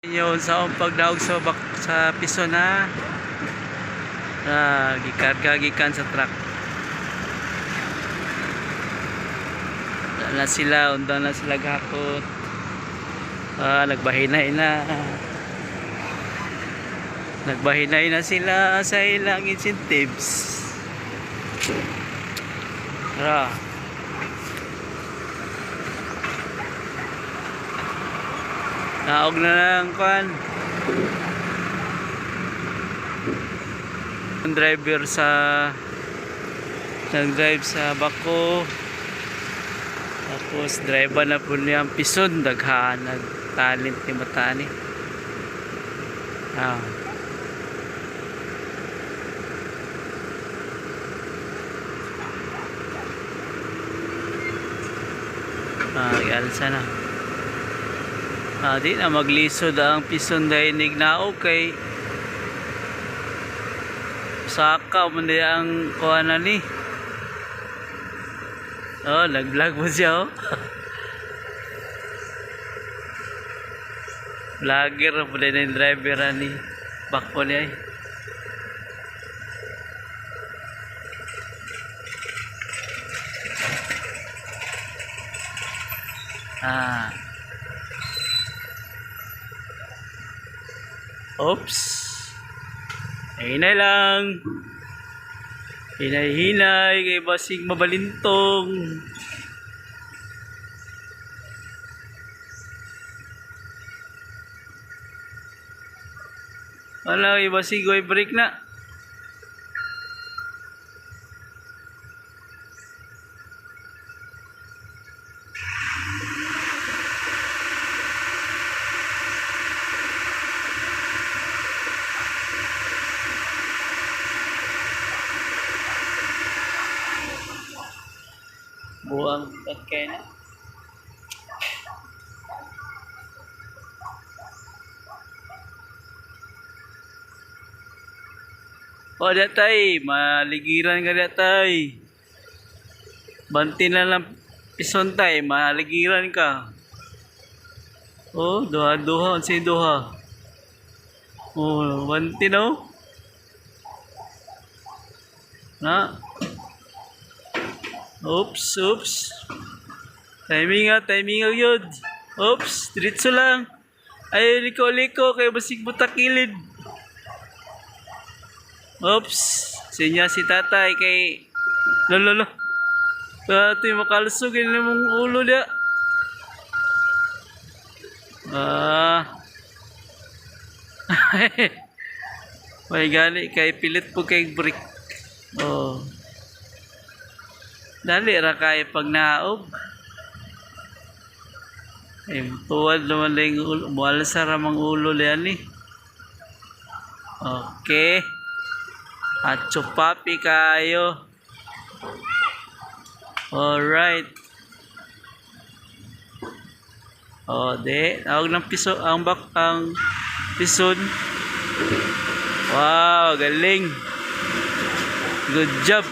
Yun sa pagdaog sa bak sa piso na ah, gikarga gikan sa truck. Na sila, undang na sila gakot. Ah, nagbahinay na. Nagbahinay na sila sa ilang incentives. Tara. Naog na lang kwan. Ang driver sa nag-drive sa Bako. Tapos driver na po niya ang pison daghan nag-talent ni Matani. Ah. Ah, ialsa na. Ah, di na maglisod ang pison dainig na okay. Saka mo na ang kuha na ni. Oh, nag-vlog mo siya oh. Vlogger mo din yung driver ni. Bakpo niya eh. Ah. Oops. Hinay lang. Hinay-hinay kay basig mabalintong. Wala kay basig break na. Buang pagkain na. O datay, maligiran ka datay. Banti na lang pison tay, maligiran ka. Oh, duha-duha, si duha. Oh, banti no? Na? Oops, oops. Timing nga, timing nga yun. Oops, diretso lang. Ay, liko-liko, kay basig butakilid. Oops, sinya si tatay kay... Lolo, lolo. Ito yung makalusog, yun yung ulo niya. Ah. May gali, kay pilit po kay brick. Oh. Dali ra kay pag naog. Ay tuwad yung ulo. Buwala sa ramang ulo yan eh. Okay. At chupapi kayo. Alright. O, de. Tawag ng piso. Ang bak, ang pison. Wow, galing. Good job.